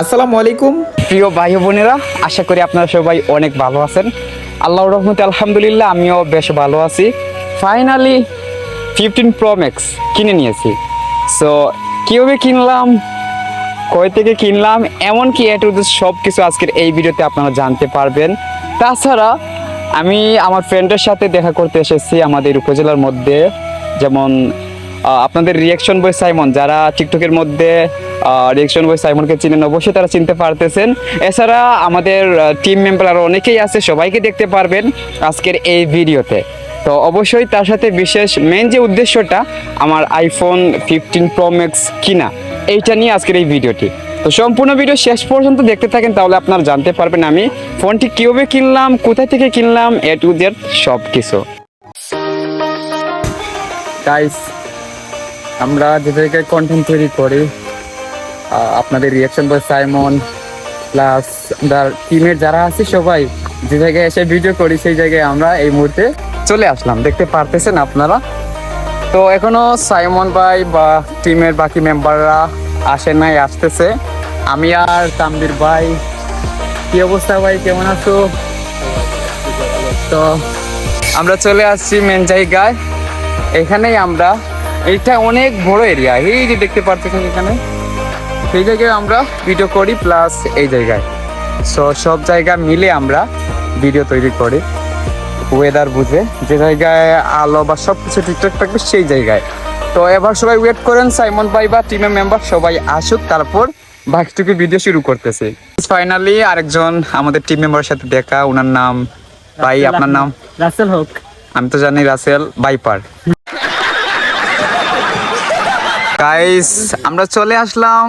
আসসালামু আলাইকুম। প্রিয় ভাই বোনেরা, আশা করি আপনারা সবাই অনেক ভালো আছেন। আল্লাহ রহমতে আলহামদুলিল্লাহ আমিও বেশ ভালো আছি। ফাইনালি ফিফটিন প্রো ম্যাক্স কিনে নিয়েছি। সো কীভাবে কিনলাম কয় থেকে কিনলাম, এমনকি এ সব কিছু আজকের এই ভিডিওতে আপনারা জানতে পারবেন। তাছাড়া, আমি আমার ফ্রেন্ডের সাথে দেখা করতে এসেছি আমাদের উপজেলার মধ্যে। যেমন আপনাদের রিয়াকশন বই সাইমন, যারা টিকটকের মধ্যে রিয়াকশন বই সাইমনকে চিনেন অবশ্যই তারা চিনতে পারতেছেন। এছাড়া আমাদের টিম মেম্বার আরও অনেকেই আছে, সবাইকে দেখতে পারবেন আজকের এই ভিডিওতে। তো অবশ্যই তার সাথে বিশেষ মেন যে উদ্দেশ্যটা, আমার আইফোন ফিফটিন প্রো ম্যাক্স কিনা, এইটা নিয়ে আজকের এই ভিডিওটি। তো সম্পূর্ণ ভিডিও শেষ পর্যন্ত দেখতে থাকেন, তাহলে আপনারা জানতে পারবেন আমি ফোনটি কীভাবে কিনলাম কোথা থেকে কিনলাম, এ টু জেড সব কিছু গাইস আমরা যে জায়গায় কন্টেন্ট তৈরি করি আপনাদের রিয়াকশন বয় সাইমন প্লাস আমরা টিমের যারা আছে সবাই, যে জায়গায় এসে ভিডিও করি, সেই জায়গায় আমরা এই মুহূর্তে চলে আসলাম। দেখতে পারতেছেন আপনারা? তো এখনও সাইমন ভাই বা টিমের বাকি মেম্বাররা আসে নাই, আসতেছে। আমি আর তামবির ভাই, কি অবস্থা ভাই? কেমন আছো? তো আমরা চলে আসছি মেন জায়গায়। এখানেই আমরা এটা অনেক বড় এরিয়া এই যে দেখতে পাচ্ছেন এখানে। সেই জায়গায় আমরা ভিডিও করি প্লাস এই জায়গায়। সো সব জায়গা মিলে আমরা ভিডিও তৈরি করি। ওয়েদার বুঝে যে জায়গায় আলো বা সব কিছু ঠিকঠাক থাকবে সেই জায়গায়। তো এবার সবাই ওয়েট করেন সাইমন ভাই বা টিমের মেম্বার সবাই আসুক তারপর বাকিটুকু ভিডিও শুরু করতেছে। ফাইনালি আরেকজন আমাদের টিম মেম্বারের সাথে দেখা ওনার নাম ভাই আপনার নাম? রাসেল হোক। আমি তো জানি রাসেল বাইপার গাইস আমরা চলে আসলাম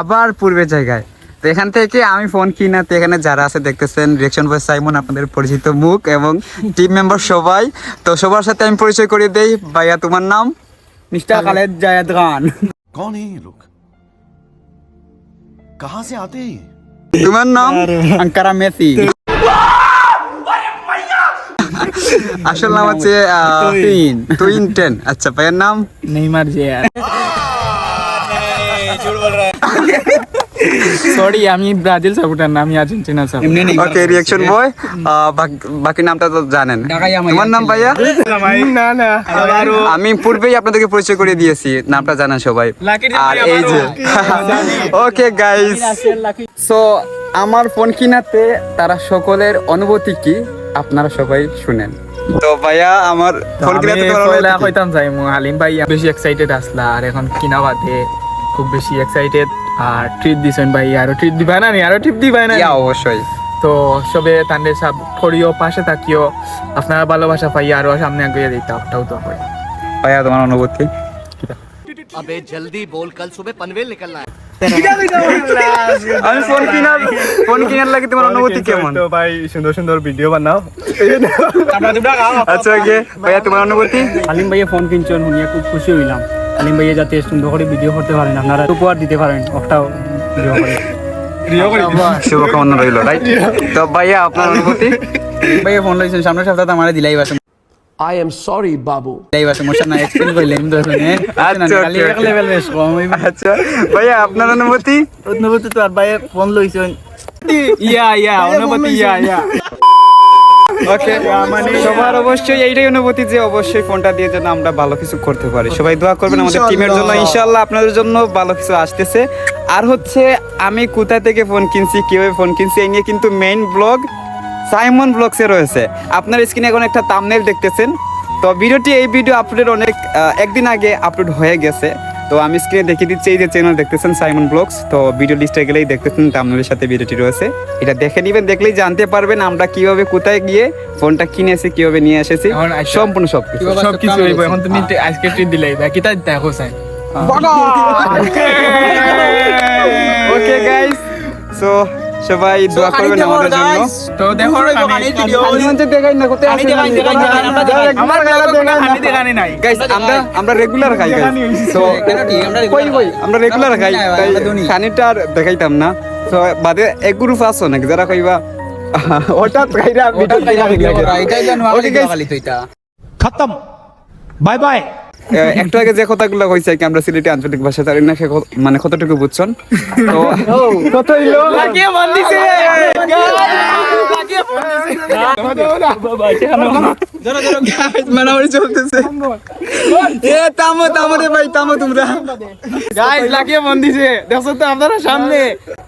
আবার পূর্বের জায়গায়। তো এখান থেকে আমি ফোন কিনা তো এখানে যারা আছে দেখতেছেন রিয়েকশন বয় সাইমন আপনাদের পরিচিত মুখ এবং টিম মেম্বার সবাই। তো সবার সাথে আমি পরিচয় করিয়ে দেই। ভাইয়া তোমার নাম? মিস্টার খালেদ জায়েদ খান। কোন লোক কাহা সে আতে তোমার নাম? Ankara Messi. আসল নাম আছে তুইন। তুইন টেন। আচ্ছা ভাইয়ার নাম? নেইমার জিয়ার সরি আমি ব্রাজিল সাপোর্টার না আমি Argentina supporter okay reaction boy বাকি নামটা তো জানেন। তোমার নাম ভাইয়া? না না। আমি পূর্বেই আপনাদেরকে পরিচয় করে দিয়েছি নামটা জানেন সবাই। আর এই যে ওকে গাইস সো আমার ফোন কিনাতে তারা সকলের অনুভূতি কি? আপনারা সবাই শুনেন। তো ভাইয়া আমার ফোন কিনাতে তোমার কইতাম যাই মু হালিম ভাই বেশি এক্সাইটেড আসলা আর এখন কিনা বাদে খুব বেশি এক্সাইটেড আর ট্রিট দিছেন ভাই আরো ট্রিট দিবা না নি আরো ট্রিট দিবা না নি? ইয়া অবশ্যই তো সবে তান্ডে সাব করিও পাশে থাকিও আপনারা ভালোবাসা পাই আরো সামনে আগুয়ে দিতে ওটাও তো হয় ভাইয়া তোমার অনুভূতি अबे जल्दी बोल कल सुबह पनवेल निकलना है আমি ফোন কিনার ফোন কিনার লাগে তোমার অনুভূতি কেমন তো ভাই সুন্দর সুন্দর ভিডিও বানাও আচ্ছা ওকে ভাইয়া তোমার অনুভূতি আলিম ভাইয়া ফোন কিনছেন শুনিয়ে খুব খুশি হইলাম আলিম ভাইয়া যাতে সুন্দর করে ভিডিও করতে পারেন। আপনারা উপহার দিতে পারেন। ওটাও ভিডিও করে। ফোন লাইছেন সামনের সপ্তাহে আমারে দিলাই আই এম সরি বাবু। এই ভাষা মোশন না এক্সপ্লেন এক আচ্ছা। লেভেল আচ্ছা ভাইয়া আপনার অনুভূতি? অনুভূতি তো আর ফোন লইছেন। ইয়া ইয়া অনুভূতি ইয়া ইয়া। ওকে মানে সবার অবশ্যই এইটাই অনুভূতি যে অবশ্যই ফোনটা দিয়ে যেন আমরা ভালো কিছু করতে পারি। সবাই দোয়া করবেন আমাদের টিমের জন্য। ইনশাআল্লাহ আপনাদের জন্য ভালো কিছু আসতেছে। আর হচ্ছে আমি কোথা থেকে ফোন কিনছি কীভাবে ফোন কিনছি এই নিয়ে কিন্তু মেইন ব্লগ সাইমন ব্লগসে রয়েছে। আপনার স্ক্রিনে এখন একটা তামনেল দেখতেছেন। তো ভিডিওটি এই ভিডিও আপলোড অনেক একদিন আগে আপলোড হয়ে গেছে। তো আমি স্ক্রিনে দেখিয়ে দিচ্ছি এই যে চ্যানেল দেখতেছেন সাইমন ব্লগস। তো ভিডিও লিস্টে গেলেই দেখতেছেন তামনুলের সাথে ভিডিওটি রয়েছে। এটা দেখে নেবেন দেখলেই জানতে পারবেন আমরা কীভাবে কোথায় গিয়ে ফোনটা কিনে এসে কীভাবে নিয়ে এসেছি। সম্পূর্ণ সব কিছু সব কিছু হইব। এখন তুমি আজকে ট্রিট দিলাই বাকি তাই দেখো চাই ওকে গাইস সো সবাই দোয়া করবেন আমাদের জন্য তো দেখো আমরা রেগুলার খাই গাইস আমরা রেগুলার খাই তাই খানিটা দেখাইতাম না তো বাদে এক গ্রুপ আছো নাকি যারা কইবা হঠাৎ খাইরা দেখাই খতম বাই বাই একটু আগে যে কথাগুলো কইছে কি আমরা সিলেটি আঞ্চলিক ভাষা জানি না মানে কতটুকু বুঝছেন? তো কত হইল লাগিয়ে মন দিছে। চলতেছে। এ তামো তামো ভাই তামো তোমরা। লাকিয়ে ফোন দেখছ তো আপনারা সামনে।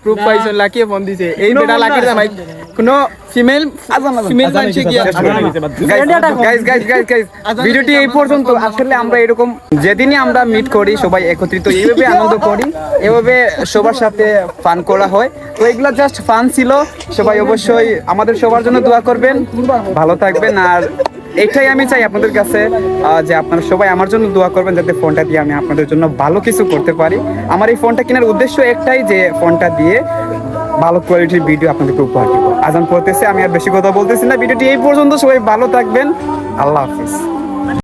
প্রুফ পাইছেন লাকিয়ে ফোন দিছে। এই বেটা লাকিয়ে কোনো ফিমেল ফিমেল মানুষ কি গাইস গাইস গাইস গাইস ভিডিওটি এই পর্যন্ত আসলে আমরা এরকম যেদিনই আমরা মিট করি সবাই একত্রিত এইভাবে আনন্দ করি এভাবে সবার সাথে ফান করা হয়। তো এগুলো জাস্ট ফান ছিল। সবাই অবশ্যই আমাদের সবার জন্য দোয়া করবেন। ভালো থাকবেন। আর এটাই আমি চাই আপনাদের কাছে যে আপনারা সবাই আমার জন্য দোয়া করবেন যাতে ফোনটা দিয়ে আমি আপনাদের জন্য ভালো কিছু করতে পারি। আমার এই ফোনটা কেনার উদ্দেশ্য একটাই যে ফোনটা দিয়ে ভালো কোয়ালিটির ভিডিও আপনাদেরকে উপহার দিব। আজান পড়তেছে, আমি আর বেশি কথা বলতেছি না। ভিডিওটি এই পর্যন্ত সবাই ভালো থাকবেন। আল্লাহ হাফিজ।